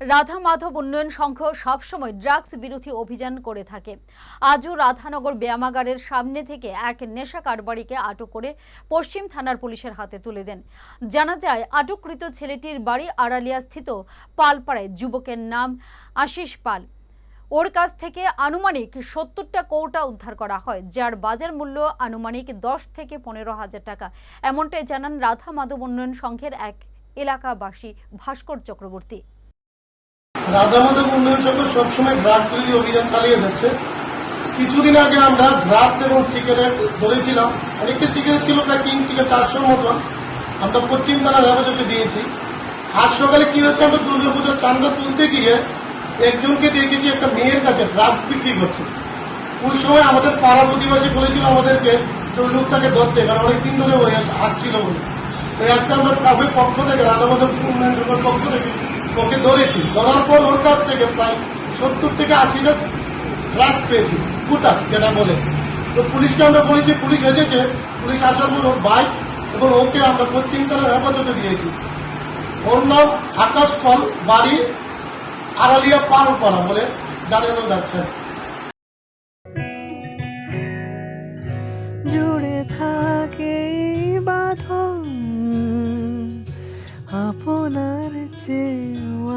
রাধা মাধব উন্নয়ন সংঘ সবসময় ড্রাগস বিরোধী অভিযান করে থাকে। আজও রাধানগর ব্যায়ামাগারের সামনে থেকে এক নেশা কারবারিকে আটক করে পশ্চিম থানার পুলিশের হাতে তুলে দেন। জানা যায়, আটককৃত ছেলেটির বাড়ি আড়ালিয়া স্থিত পালপাড়ায়। যুবকের নাম আশিস পাল। ওর কাছ থেকে আনুমানিক সত্তরটা কৌটা উদ্ধার করা হয়, যার বাজার মূল্য আনুমানিক দশ থেকে পনেরো হাজার টাকা। এমনটাই জানান রাধা মাধব উন্নয়ন সংঘের এক এলাকাবাসী ভাস্কর চক্রবর্তী। রাধামাধব উন্নয়ন সংঘ সবসময় ড্রাগস বিরোধী অভিযান চালিয়ে যাচ্ছে। কিছুদিন আগে আমরা ড্রাগস এবং সিগারেট ধরেছিলাম। একটি সিগারেট ছিল, প্রায় তিন থেকে চারশোর মতন। আমরা পশ্চিম থানার হেফাজতে দিয়েছি। আজ সকালে কি হয়েছে, আমরা দুর্গা পুজোর চান্দা তুলতে গিয়ে একজনকে দেখেছি, একটা মেয়ের কাছে ড্রাগস বিক্রি করছে। ওই সময় আমাদের পাড়া প্রতিবাসী বলেছিল আমাদেরকে ওই লোকটাকে ধরতে, কারণ অনেকদিন ধরে ওই আসছিল বলে। তাই আজকে আমরা ক্লাবের পক্ষ থেকে রাধামাধব উন্নয়ন পক্ষ থেকে ওকে ধরেছি। ধরার পর ওর কাছ থেকে প্রায় সত্তর থেকে আশিটা ড্রাগস পেয়েছি। কুটা যেটা বলে। তো পুলিশকে আমরা বলেছি পুলিশ এসেছে, পুলিশ আসার পর ওর বাইক এবং ওকে আমরা পশ্চিম তলার হেফাজতে দিয়েছি। ওর নাম আকাশ পাল বাড়ি, আড়ালিয়া পাল পাড়া বলে জানানো যাচ্ছে। জুড়ে থাকে বাঁধন, আপনার চেয়েও